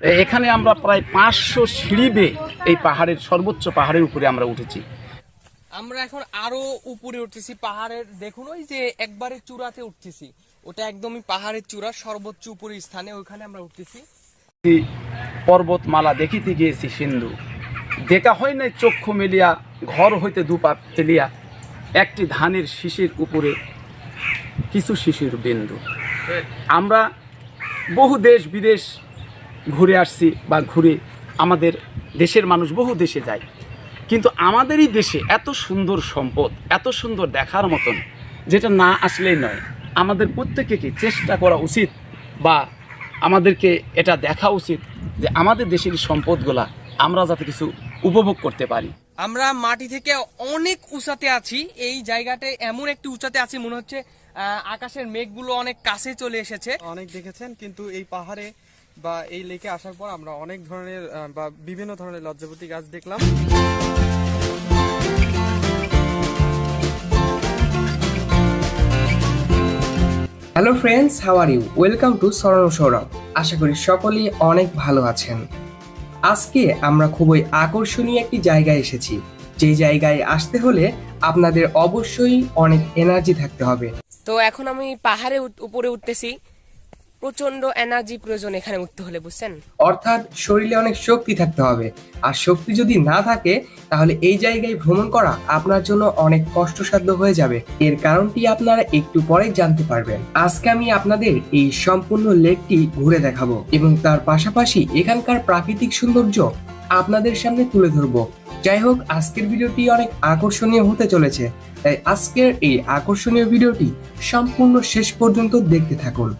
এখানে আমরা প্রায় পাঁচশো সিঁড়ি বেয়ে এই পাহাড়ের সর্বোচ্চ পাহাড়ের উপরে আমরা উঠেছি। আমরা এখন আরও উপরে উঠতেছি পাহাড়ের দেখুন ওই যে একবারে চূড়াতে উঠতেছি। ওটা একদমই পাহাড়ের চূড়া সর্বোচ্চ উপরের স্থানে ওইখানে আমরা উঠতেছি। পর্বতমালা দেখিতে গিয়েছি সিন্ধু। দেখা হয় নাই চক্ষু মেলিয়া ঘর হইতে দুপা ফেলিয়া একটি ধানের শিশির উপরে কিছু শিশির বিন্দু। আমরা বহু দেশ বিদেশ ঘুরে আসছি বা ঘুরে আমাদের দেশের মানুষ বহু দেশে যায়। কিন্তু আমাদেরই দেশে এত সুন্দর সম্পদ এত সুন্দর দেখার মতন যেটা না আসলেই নয়। আমাদের প্রত্যেকে চেষ্টা করা উচিত বা আমাদেরকে এটা দেখা উচিত যে আমাদের দেশের সম্পদগুলা আমরা যাতে কিছু উপভোগ করতে পারি। আমরা মাটি থেকে অনেক উঁচাতে আছি। এই জায়গাটা এমন একটি উঁচাতে আছি মনে হচ্ছে আকাশের মেঘগুলো অনেক কাছে চলে এসেছে। অনেক দেখেছেন কিন্তু এই পাহাড়ে বা এই লেকে আসার পর আমরা অনেক ধরনের বা বিভিন্ন ধরনের লজ্জাপতি গাছ দেখলাম। Hello friends how are you welcome to Saran Sourav Asha করি সকলেই অনেক ভালো আছেন। আজকে আমরা খুবই আকর্ষণীয় একটি জায়গায় এসেছি। যে জায়গায় আসতে হলে আপনাদের অবশ্যই অনেক এনার্জি থাকতে হবে। তো এখন আমি পাহাড়ে উঠ- উপরে উঠতেছি। প্রচণ্ড এনার্জি প্রয়োজন এখানে উঠতে হলে, বুঝছেন? অর্থাৎ শরীরে অনেক শক্তি থাকতে হবে। আর শক্তি যদি না থাকে, তাহলে এই জায়গায় ভ্রমণ করা আপনার জন্য অনেক কষ্টসাধ্য হয়ে যাবে। এর কারণটি আপনারা একটু পরেই জানতে পারবেন। আজকে আমি আপনাদের এই সম্পূর্ণ লেকটি ঘুরে দেখাবো এবং তার পাশাপাশি এখানকার প্রাকৃতিক সৌন্দর্য আপনাদের সামনে তুলে ধরবো। যাই হোক, আজকের ভিডিওটি অনেক আকর্ষণীয় হতে চলেছে। তাই আজকের এই আকর্ষণীয় ভিডিওটি সম্পূর্ণ শেষ পর্যন্ত দেখতে থাকুন।